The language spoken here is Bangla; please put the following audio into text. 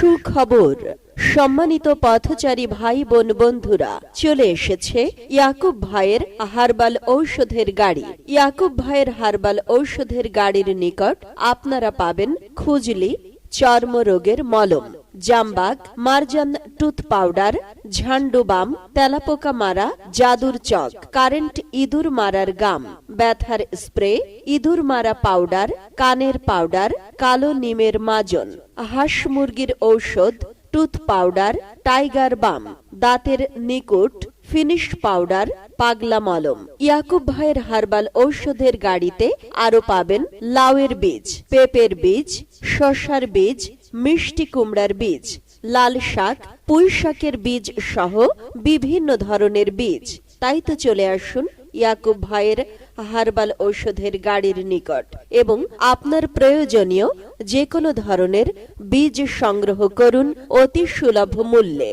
সুখবর। সম্মানিত পথচারী ভাই বোন বন্ধুরা, চলে এসেছে ইয়াকুব ভাইয়ের হার্বাল ঔষধের গাড়ি। ইয়াকুব ভাইয়ের হার্বাল ঔষধের গাড়ির নিকট আপনারা পাবেন খুজলি, চর্মরোগের মলম, Zambuk, Marjan tooth powder, Zandu balm, তেলাপোকা মারা, জাদুর চক, কারেন্ট ইঁদুর মারার গাম। ব্যথার স্প্রে, ইঁদুর মারা পাউডার, কানের পাউডার, কালো নিমের মাজন, হাঁস মুরগির ঔষধ, টুথ পাউডার, টাইগার বাম, দাঁতের নিকুট ফিনিশ পাউডার, পাগলা মলম। ইয়াকুব ভাইয়ের হার্বাল ঔষধের গাড়িতে আরও পাবেন লাউয়ের বীজ, পেঁপের বীজ, শশার বীজ, মিষ্টি কুমড়ার বীজ, লাল শাক, পুঁই শাকের বীজ সহ বিভিন্ন ধরনের বীজ। তাই তো চলে আসুন ইয়াকুব ভাইয়ের হার্বাল ঔষধের গাড়ির নিকট এবং আপনার প্রয়োজনীয় যে কোনো ধরনের বীজ সংগ্রহ করুন অতি সুলভ মূল্যে।